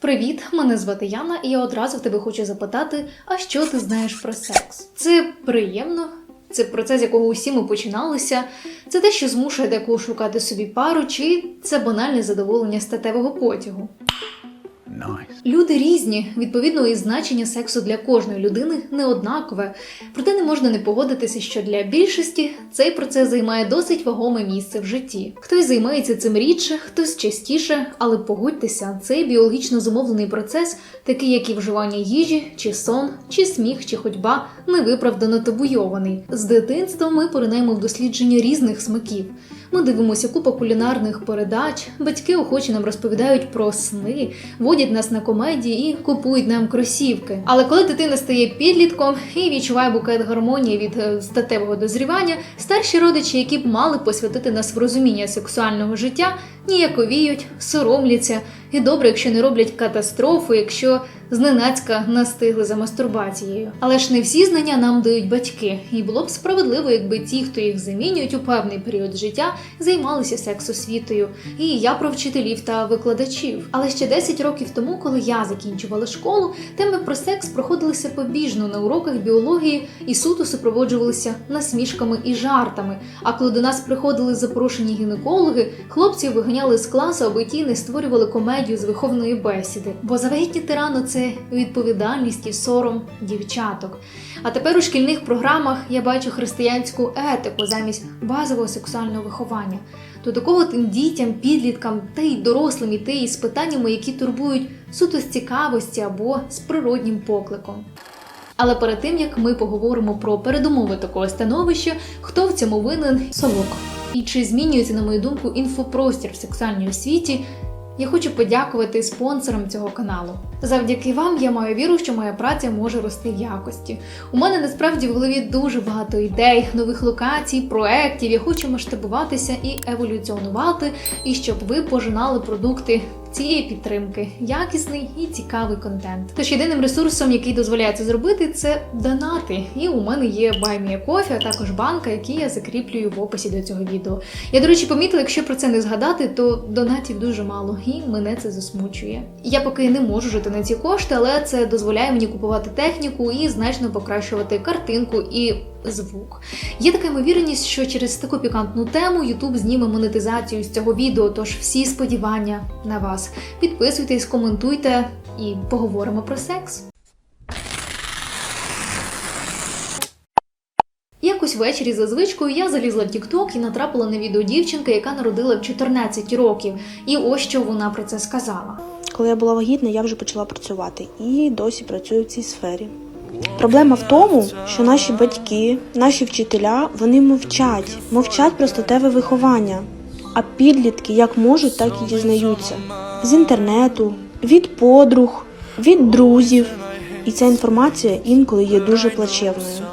Привіт, мене звати Яна, і я одразу в тебе хочу запитати: а що ти знаєш про секс? Це приємно, це процес, якого усі ми починалися. Це те, що змушує декого шукати собі пару, чи це банальне задоволення статевого потягу. Люди різні, відповідно, і значення сексу для кожної людини не однакове. Проте не можна не погодитися, що для більшості цей процес займає досить вагоме місце в житті. Хтось займається цим рідше, хтось частіше, але погодьтеся, цей біологічно зумовлений процес, такий як і вживання їжі, чи сон, чи сміх, чи ходьба, невиправдано табуйований. З дитинства ми поринаємо в дослідження різних смаків. Ми дивимося купа кулінарних передач, батьки охоче нам розповідають про сни, водять нас на комедії і купують нам кросівки. Але коли дитина стає підлітком і відчуває букет гармонії від е, статевого дозрівання, старші родичі, які б мали посвятити нас в розуміння сексуального життя, ніяковіють, соромляться, і добре, якщо не роблять катастрофу, якщо зненацька настигли за мастурбацією. Але ж не всі знання нам дають батьки, і було б справедливо, якби ті, хто їх замінюють у певний період життя, займалися сексосвітою. І я про вчителів та викладачів. Але ще 10 років тому, коли я закінчувала школу, теми про секс проходилися побіжно на уроках біології і суто супроводжувалися насмішками і жартами. А коли до нас приходили запрошені гінекологи, хлопців виганяли з класу, аби ті не створювали комедію з виховної бесіди. Бо завагітніти рано це відповідальність і сором дівчаток. А тепер у шкільних програмах я бачу християнську етику замість базового сексуального виховання. То до кого тим дітям, підліткам та й дорослим іти із питаннями, які турбують суто з цікавості або з природнім покликом. Але перед тим як ми поговоримо про передумови такого становища, хто в цьому винен солок. І чи змінюється, на мою думку, інфопростір в сексуальній освіті, я хочу подякувати спонсорам цього каналу. Завдяки вам я маю віру, що моя праця може рости в якості. У мене насправді в голові дуже багато ідей, нових локацій, проєктів. Я хочу масштабуватися і еволюціонувати, і щоб ви пожинали продукти цієї підтримки, якісний і цікавий контент. Тож єдиним ресурсом, який дозволяє це зробити, це донати. І у мене є кофе, а також банка, які я закріплюю в описі до цього відео. Я, до речі, помітила, якщо про це не згадати, то донатів дуже мало, і мене це засмучує. Я поки не можу жити на ці кошти, але це дозволяє мені купувати техніку і значно покращувати картинку і звук. Є така ймовірність, що через таку пікантну тему YouTube зніме монетизацію з цього відео, тож всі сподівання на вас. Підписуйтесь, коментуйте і поговоримо про секс. Якось ввечері за звичкою я залізла в TikTok і натрапила на відео дівчинки, яка народила в 14 років. І ось що вона про це сказала. Коли я була вагітна, я вже почала працювати і досі працюю в цій сфері. Проблема в тому, що наші батьки, наші вчителя, вони мовчать, мовчать про статеве виховання. А підлітки як можуть, так і дізнаються з інтернету, від подруг, від друзів. І ця інформація інколи є дуже плачевною.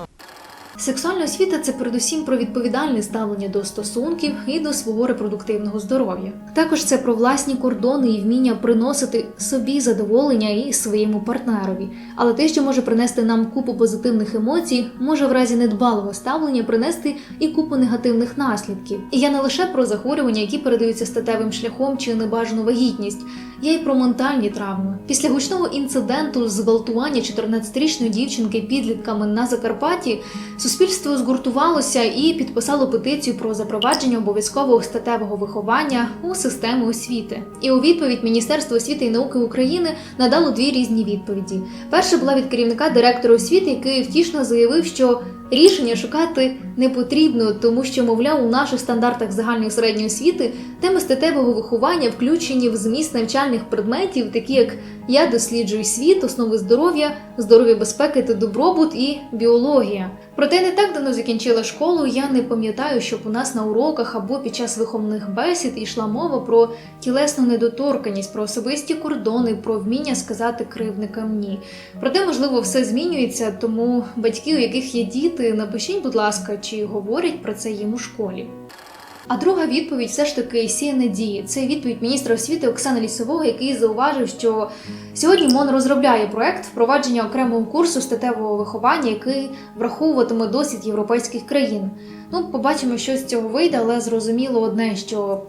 Сексуальна освіта це передусім про відповідальне ставлення до стосунків і до свого репродуктивного здоров'я. Також це про власні кордони і вміння приносити собі задоволення і своєму партнерові. Але те, що може принести нам купу позитивних емоцій, може в разі недбалого ставлення принести і купу негативних наслідків. І я не лише про захворювання, які передаються статевим шляхом чи небажану вагітність. Я й про ментальні травми. Після гучного інциденту зґвалтування 14-річної дівчинки підлітками на Закарпатті суспільство згуртувалося і підписало петицію про запровадження обов'язкового статевого виховання у систему освіти. І у відповідь Міністерство освіти і науки України надало дві різні відповіді. Перша була від керівника директора освіти, який втішно заявив, що рішення шукати не потрібно, тому що, мовляв, у наших стандартах загальної середньої освіти теми статевого виховання включені в зміст навчальних предметів, такі як я досліджую світ, основи здоров'я, здоров'я безпеки та добробут і біологія. Проте не так давно закінчила школу. Я не пам'ятаю, щоб у нас на уроках або під час виховних бесід йшла мова про тілесну недоторканість, про особисті кордони, про вміння сказати кривникам ні. Проте, можливо, все змінюється, тому батьки, у яких є діти, напишіть, будь ласка, чи говорять про це їм у школі. А друга відповідь все ж таки сіє надії. Це відповідь міністра освіти Оксани Лісового, який зауважив, що сьогодні МОН розробляє проект впровадження окремого курсу статевого виховання, який враховуватиме досвід європейських країн. Ну, побачимо, що з цього вийде, але зрозуміло одне, що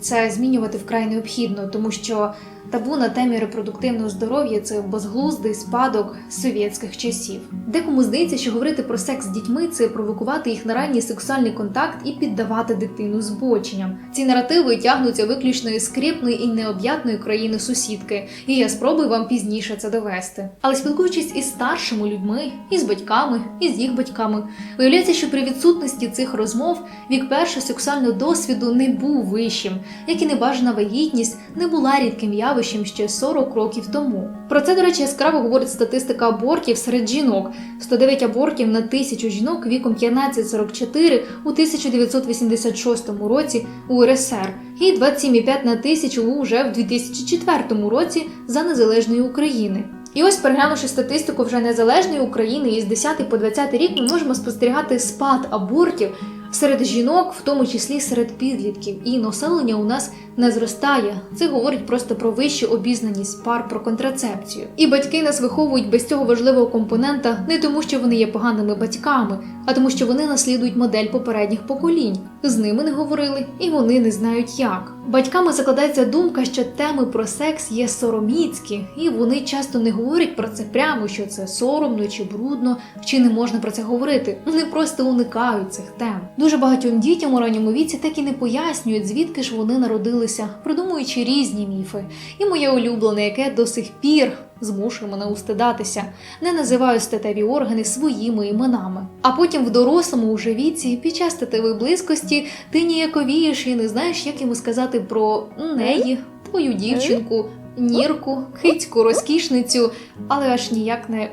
це змінювати вкрай необхідно, тому що Табу на темі репродуктивного здоров'я це безглуздий спадок совєтських часів. Декому здається, що говорити про секс з дітьми це провокувати їх на ранній сексуальний контакт і піддавати дитину збоченням. Ці наративи тягнуться виключно із скрипної і необ'ятної країни сусідки, і я спробую вам пізніше це довести. Але спілкуючись із старшими людьми, із батьками, і з їх батьками, виявляється, що при відсутності цих розмов вік першого сексуального досвіду не був вищим, як і небажана вагітність не була рідким явищем ще 40 років тому. Про це, до речі, яскраво говорить статистика абортів серед жінок: 109 абортів на тисячу жінок віком 15-44 у 1986 році у РСР і 27,5 на тисячу уже в 2004 році за незалежної України. І ось переглянувши статистику вже незалежної України із 10 по 20 рік, ми можемо спостерігати спад абортів серед жінок, в тому числі серед підлітків, і населення у нас не зростає. Це говорить просто про вищу обізнаність пар про контрацепцію. І батьки нас виховують без цього важливого компонента не тому, що вони є поганими батьками, а тому, що вони наслідують модель попередніх поколінь. З ними не говорили, і вони не знають як. Батьками закладається думка, що теми про секс є сороміцькі, і вони часто не говорять про це прямо, що це соромно чи брудно, чи не можна про це говорити. Вони просто уникають цих тем. Дуже багатьом дітям у ранньому віці так і не пояснюють, звідки ж вони народилися, придумуючи різні міфи. І моє улюблене, яке до сих пір змушує мене устидатися, не називаю статеві органи своїми іменами. А потім в дорослому уже віці, під час статевої близькості, ти ніяковієш і не знаєш, як йому сказати про неї, твою дівчинку, нірку, кицьку, розкішницю, але аж ніяк не.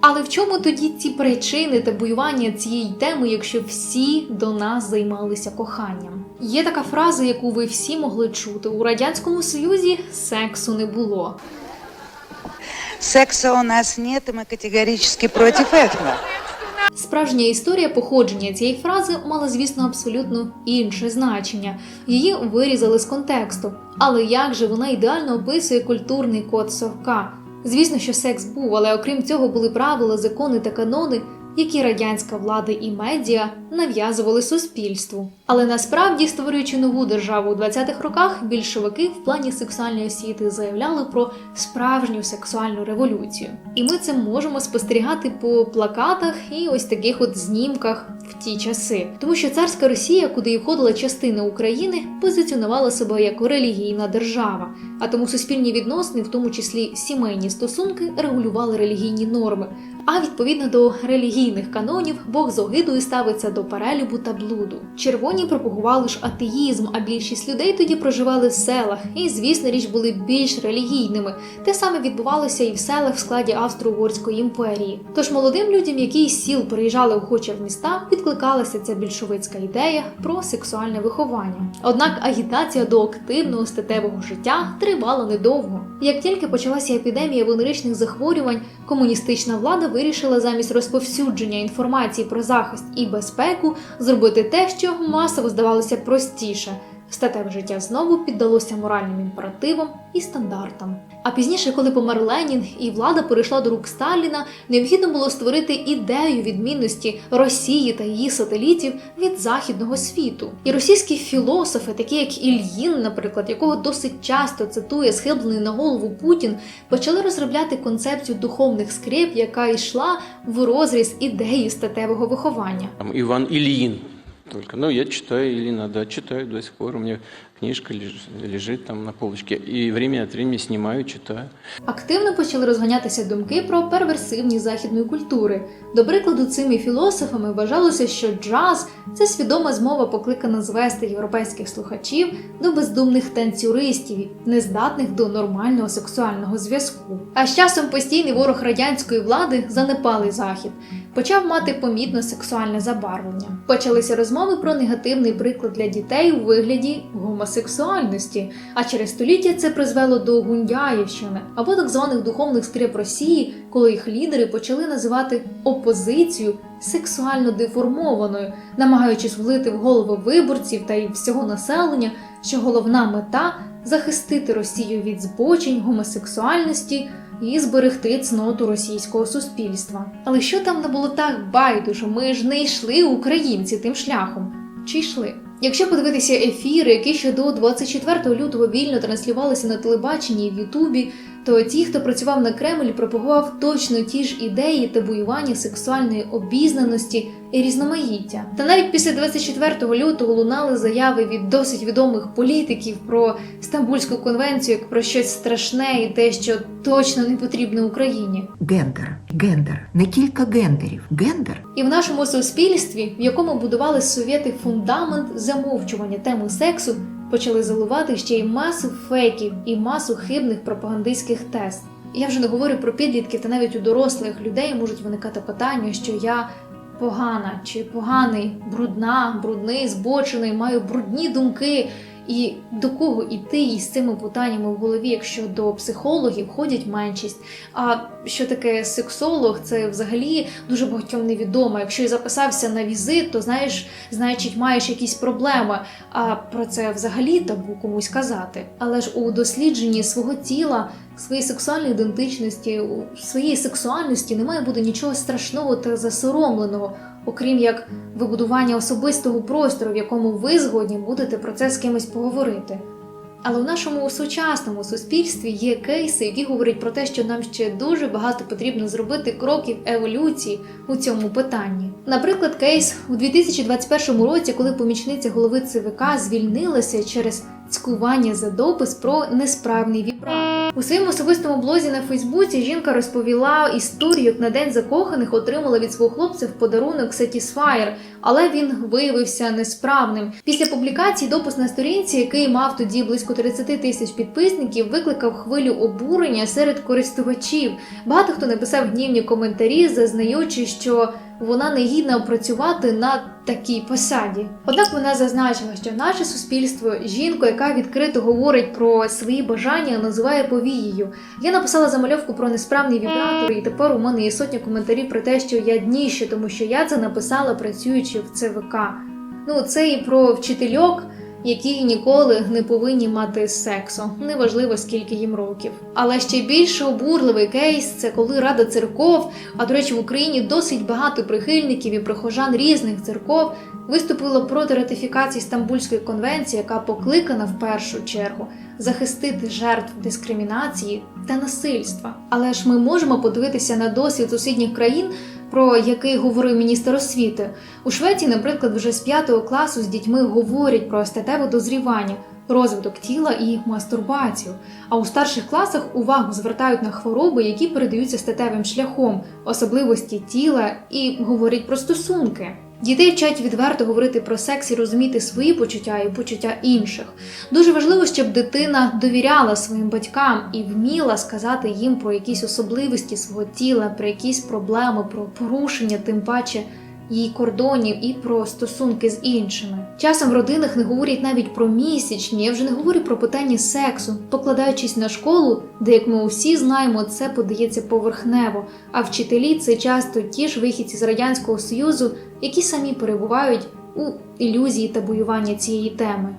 Але в чому тоді ці причини табуювання цієї теми, якщо всі до нас займалися коханням? Є така фраза, яку ви всі могли чути у радянському союзі сексу не було. Секса у нас нет, и мы категорически против этого. Справжня історія походження цієї фрази мала, звісно, абсолютно інше значення. Її вирізали з контексту. Але як же вона ідеально описує культурний код совка? Звісно, що секс був, але окрім цього були правила, закони та канони, які радянська влада і медіа нав'язували суспільству. Але насправді, створюючи нову державу у 20-х роках, більшовики в плані сексуальної освіти заявляли про справжню сексуальну революцію. І ми це можемо спостерігати по плакатах і ось таких от знімках в ті часи. Тому що царська Росія, куди і входила частина України, позиціонувала себе як релігійна держава. А тому суспільні відносини, в тому числі сімейні стосунки, регулювали релігійні норми. А відповідно до релігійних канонів, Бог з огидою ставиться до перелюбу та блуду. Червоні пропагували ж атеїзм, а більшість людей тоді проживали в селах і, звісно, річ були більш релігійними. Те саме відбувалося і в селах в складі Австро-Угорської імперії. Тож молодим людям, які із сіл приїжджали охоче в міста, відкликалася ця більшовицька ідея про сексуальне виховання. Однак агітація до активного статевого життя тривала недовго. Як тільки почалася епідемія венеричних захворювань, комуністична влада вирішила замість розповсюдження інформації про захист і безпеку зробити те, що масово здавалося простіше. Статеве життя знову піддалося моральним імперативам і стандартам. А пізніше, коли помер Ленін і влада перейшла до рук Сталіна, необхідно було створити ідею відмінності Росії та її сателітів від західного світу. І російські філософи, такі як Ільїн, наприклад, якого досить часто цитує схиблений на голову Путін, почали розробляти концепцію духовних скреп, яка йшла в розріз ідеї статевого виховання. Там Иван Ильин только. Ну, я читаю Ильина, да, читаю до сих пор. У меня книжка лежит, там на полочке. И время от времени снимаю, читаю. Активно почали розганятися думки про перверсивність західної культури. До прикладу, цими філософами вважалося, що джаз це свідома змова, покликана звести європейських слухачів до бездумних танцюристів, нездатних до нормального сексуального зв'язку. А з часом постійний ворог радянської влади занепалий захід. Почав мати помітно сексуальне забарвлення. Почалися розмови про негативний приклад для дітей у вигляді гомосексуальності, а через століття це призвело до Гундяївщини або так званих духовних скреп Росії, коли їх лідери почали називати опозицію сексуально деформованою, намагаючись влити в голови виборців та й всього населення, що головна мета захистити Росію від збочень, гомосексуальності і зберегти цноту російського суспільства. Але що там не було так байдуже? Ми ж не йшли українці тим шляхом. Чи йшли? Якщо подивитися ефіри, які ще до 24 лютого вільно транслювалися на телебаченні і в Ютубі, то ті, хто працював на Кремль, пропагував точно ті ж ідеї табуювання сексуальної обізнаності і різноманіття. Та навіть після 24 лютого лунали заяви від досить відомих політиків про Стамбульську конвенцію як про щось страшне і те, що точно не потрібно Україні. Гендер, гендер, не кілька гендерів. Гендер І в нашому суспільстві, в якому будували совєти фундамент замовчування теми сексу, почали заливати ще й масу фейків і масу хибних пропагандистських тест. Я вже не говорю про підлітків, та навіть у дорослих людей можуть виникати питання, що я погана чи поганий, брудна, брудний, збочений, маю брудні думки. І до кого іти із цими питаннями в голові, якщо до психологів ходять меншість. А що таке сексолог, це взагалі дуже багатьом невідомо. Якщо і записався на візит, то знаєш, значить, маєш якісь проблеми. А про це взагалі табу комусь казати. Але ж у дослідженні свого тіла, своєї сексуальної ідентичності, у своєї сексуальності не має бути нічого страшного та засоромленого, окрім як вибудування особистого простору, в якому ви згодні будете про це з кимось поговорити. Але в нашому сучасному суспільстві є кейси, які говорять про те, що нам ще дуже багато потрібно зробити кроків еволюції у цьому питанні. Наприклад, кейс у 2021 році, коли помічниця голови ЦВК звільнилася через цькування за допис про несправний вібратор. У своєму особистому блозі на Фейсбуці жінка розповіла історію, як на день закоханих отримала від свого хлопця в подарунок Satisfyer, але він виявився несправним. Після публікації допис на сторінці, який мав тоді близько 30 тисяч підписників, викликав хвилю обурення серед користувачів. Багато хто написав гнівні коментарі, зазнаючи, що вона не гідна працювати на такій посаді. Однак вона зазначила, що наше суспільство жінку, яка відкрито говорить про свої бажання, називає повією. Я написала замальовку про несправний вібратор, і тепер у мене є сотня коментарів про те, що я дніще, тому що я це написала працюючи в ЦВК. Ну, це і про вчительок, які ніколи не повинні мати сексу, неважливо скільки їм років. Але ще більш обурливий кейс це коли Рада церков, а до речі, в Україні досить багато прихильників і прихожан різних церков виступило проти ратифікації Стамбульської конвенції, яка покликана в першу чергу захистити жертв дискримінації та насильства. Але ж ми можемо подивитися на досвід сусідніх країн, про який говорив міністр освіти. У Швеції, наприклад, вже з 5 класу з дітьми говорять про статеве дозрівання, розвиток тіла і мастурбацію. А у старших класах увагу звертають на хвороби, які передаються статевим шляхом, особливості тіла і говорять про стосунки. Дітей вчать відверто говорити про секс і розуміти свої почуття і почуття інших. Дуже важливо, щоб дитина довіряла своїм батькам і вміла сказати їм про якісь особливості свого тіла, про якісь проблеми, про порушення, тим паче її кордонів і про стосунки з іншими. Часом в родинах не говорять навіть про місячні, я вже не говорю про питання сексу, покладаючись на школу, де, як ми усі знаємо, це подається поверхнево. А вчителі це часто ті ж вихідці з радянського союзу, які самі перебувають у ілюзії та боювання цієї теми.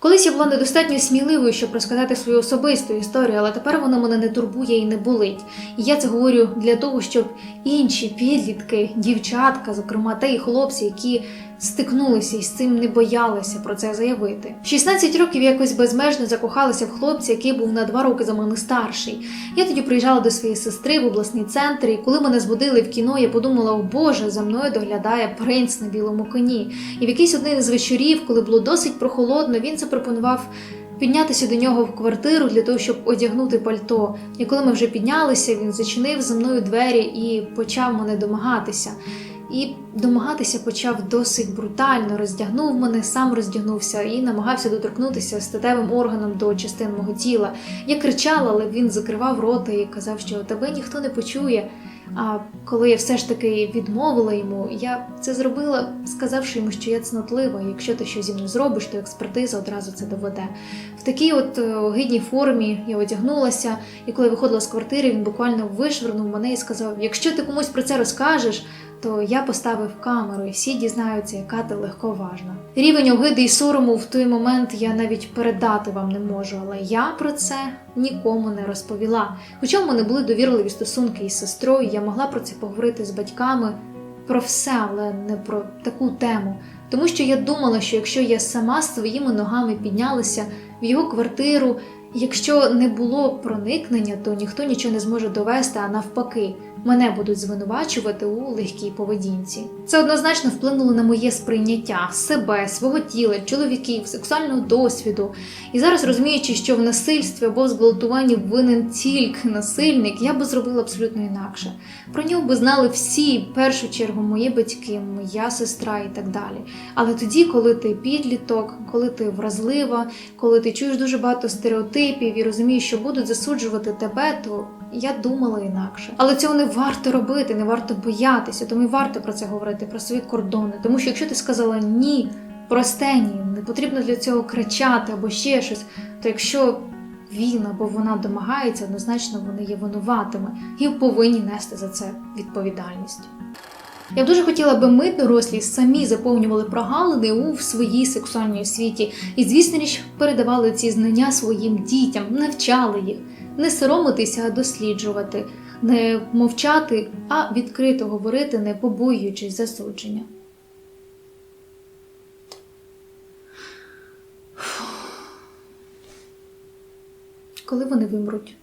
Колись я була недостатньо сміливою, щоб розказати свою особисту історію, але тепер вона мене не турбує і не болить. І я це говорю для того, щоб інші підлітки, дівчатка, зокрема, та й хлопці, які стикнулися із цим, не боялися про це заявити. В 16 років якось безмежно закохалася в хлопця, який був на два роки за мене старший. Я тоді приїжджала до своєї сестри в обласний центр, і коли мене збудили в кіно, я подумала: о Боже, за мною доглядає принц на білому коні. І в якийсь один із вечорів, коли було досить прохолодно, він запропонував. Піднятися до нього в квартиру для того, щоб одягнути пальто. І коли ми вже піднялися, він зачинив за мною двері і почав мене домагатися. І домагатися почав досить брутально, роздягнув мене, сам роздягнувся і намагався доторкнутися статевим органом до частин мого тіла. Я кричала, але він закривав рота і казав, що тебе ніхто не почує. А коли я все ж таки відмовила йому, я це зробила, сказавши йому, що я цнотлива. і Якщо ти щось зі мною зробиш, то експертиза одразу це доведе. В такій от е, огидній формі я одягнулася, і коли виходила з квартири, він буквально вишвернув мене і сказав: Якщо ти комусь про це розкажеш, то я поставив камеру, і всі дізнаються, яка ти легковажна. Рівень огиди і сорому в той момент я навіть передати вам не можу, але я про це нікому не розповіла. Хоча в мене були довірливі стосунки із сестрою, я могла про це поговорити з батьками. про все, але не про таку тему. Тому що я думала, що якщо я сама своїми ногами піднялася в його квартиру, якщо не було проникнення, то ніхто нічого не зможе довести, а навпаки, мене будуть звинувачувати у легкій поведінці. Це однозначно вплинуло на моє сприйняття себе, свого тіла, чоловіків, сексуального досвіду. І зараз розуміючи, що в насильстві або в зґвалтуванні винен тільки насильник, я би зробила абсолютно інакше. Про нього би знали всі, в першу чергу, мої батьки, моя сестра і так далі. Але тоді, коли ти підліток, коли ти вразлива, коли ти чуєш дуже багато стереотипів і розумієш, що будуть засуджувати тебе, то я думала інакше. Але цього не варто робити, не варто боятися, тому і варто про це говорити, про свої кордони. Тому що якщо ти сказала ні, просте ні, не потрібно для цього кричати або ще щось, то якщо він або вона домагається, однозначно вони є винуватими і повинні нести за це відповідальність. Я б дуже хотіла, аби ми, дорослі, самі заповнювали прогалини у своїй сексуальній освіті і, звісно річ, передавали ці знання своїм дітям, навчали їх, не соромитися, а досліджувати, не мовчати, а відкрито говорити, не побоюючись засудження. Коли вони вимруть?